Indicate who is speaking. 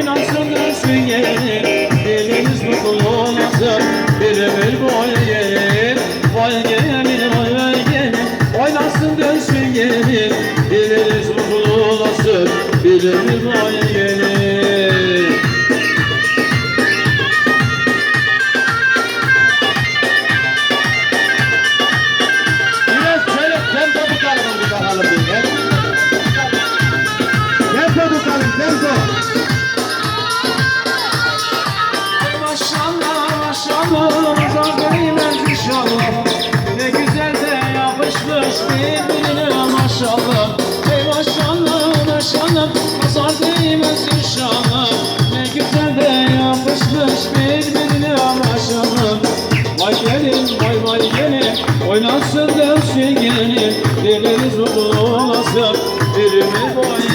Speaker 1: Dönsün gelin Diliniz mutlu olasın Bir ömür boyu gelin Vay gelin vay vay gelin Oynasın dönsün gelin Diliniz mutlu olasın Bir ömür boyu gelin birbirine maşallah. Ey maşallah maşallah. Nazar değmez inşallah. Ne güzel de yapışmış birbirine maşallah. Vay gelin vay vay gelin Oynasın dönsün gelin mutlu olasın Vay gelin